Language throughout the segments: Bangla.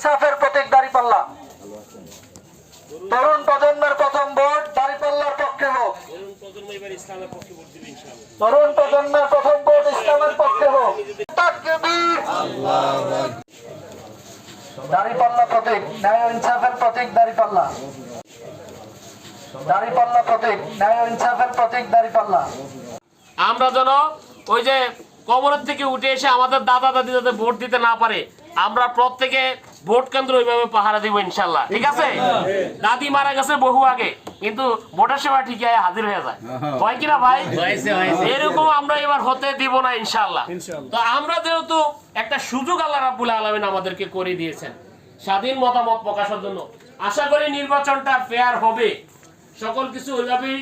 ইনসাফের প্রতীক দাঁড়িপাল্লা। তরুণ প্রজন্মের প্রথম ভোট দাঁড়িপাল্লার পক্ষে হোক। তরুণ প্রজন্মের প্রথম ভোট ইসলামের পক্ষে হোক। দাঁড়িপাল্লা প্রতীক, ন্যায় ইনসাফের প্রতীক দাঁড়িপাল্লা। দাঁড়িপাল্লা প্রতীক, ন্যায় ইনসাফের প্রতীক দাঁড়িপাল্লা। আমরা যেন ওই যে কবরের থেকে উঠে এসে আমাদের দাদা দাদি যাতে ভোট দিতে না পারে, আমরা প্রত্যেকে ভোট কেন্দ্র ওইভাবে পাহারা দিব ইনশাল্লাহ ঠিক আছে? দাদি মারা গেছে বহু আগে কিন্তু ভোটের সময় ঠিক হাজির হয়ে যায়। হয়। কিনা ভাই? এরকম আমরা এবার হতে দিব না ইনশাল্লাহ। তো আমরা যেহেতু একটা সুযোগ আল্লাহ রাব্বুল আলমিন আমাদেরকে করে দিয়েছেন স্বাধীন মতামত প্রকাশের জন্য আশা করি নির্বাচনটা ফেয়ার হবে। সকল কিছু ওইভাবেই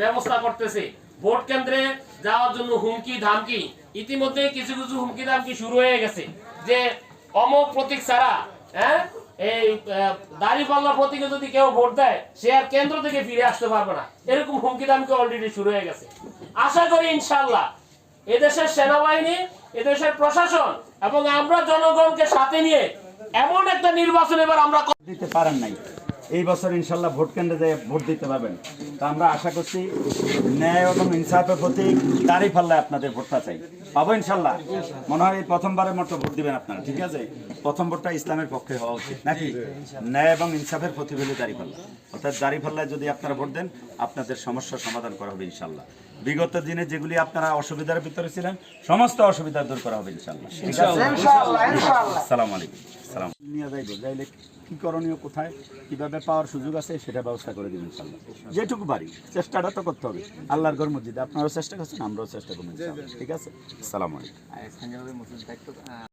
ব্যবস্থা করতেছে। ভোট কেন্দ্রে যাওয়ার জন্য হুমকি ধামকি ইতিমধ্যে কিছু কিছু হুমকি ধামকি শুরু হয়ে গেছে। যে অমক প্রতীক ছাড়া হ্যাঁ? এই দাঁড়িপাল্লা প্রতীকে যদি কেউ ভোট দেয়, সে আর কেন্দ্র থেকে ফিরে আসতে পারবে না। এরকম হুমকি দামকে অলরেডি শুরু হয়ে গেছে। আশা করি ইনশাল্লাহ এদেশের সেনাবাহিনী, এদেশের প্রশাসন এবং আমরা জনগণকে সাথে নিয়ে এমন একটা নির্বাচন এবার আমরা দিতে পারেন নাই। এই বছর ইনশাল্লাহ ভোট কেন্দ্রে যেয়ে ভোট দিতে পারবেন। তা আমরা আশা করছি ন্যায় এবং ইনসাফের প্রতি তারই পাল্লায় আপনাদের ভোটটা চাই। পাবো ইনশাল্লাহ? মনে হয় এই প্রথমবারের মতো ভোট দিবেন আপনারা ঠিক আছে? প্রথম ভোটটা ইসলামের পক্ষে হওয়া উচিত নাকি? ন্যায় এবং ইনসাফের প্রতিবেদী দাঁড়ি পাল্লা। অর্থাৎ দাঁড়ি পাল্লায় যদি আপনারা ভোট দেন আপনাদের সমস্যার সমাধান করা হবে ইনশাল্লাহ। বিগত দিনে যেগুলি আপনারা অসুবিধার ভিতরে ছিলেন সমস্ত অসুবিধা দূর করা হবে ইনশাল্লাহ। ঠিক আছে? ইনশাআল্লাহ আলাইকুম। সালাম নিয়ে যাইব। যাইলে কি করণীয় কোথায় কীভাবে পাওয়ার সুযোগ আছে সেটা ব্যবস্থা করে দিন ইনশাল্লাহ যেটুকু পারি চেষ্টাটা তো করতে হবে। আল্লাহর ঘর মসজিদে আপনারাও চেষ্টা করছেন আমরাও চেষ্টা করব ঠিক আছে? সালাম আলাইকুম।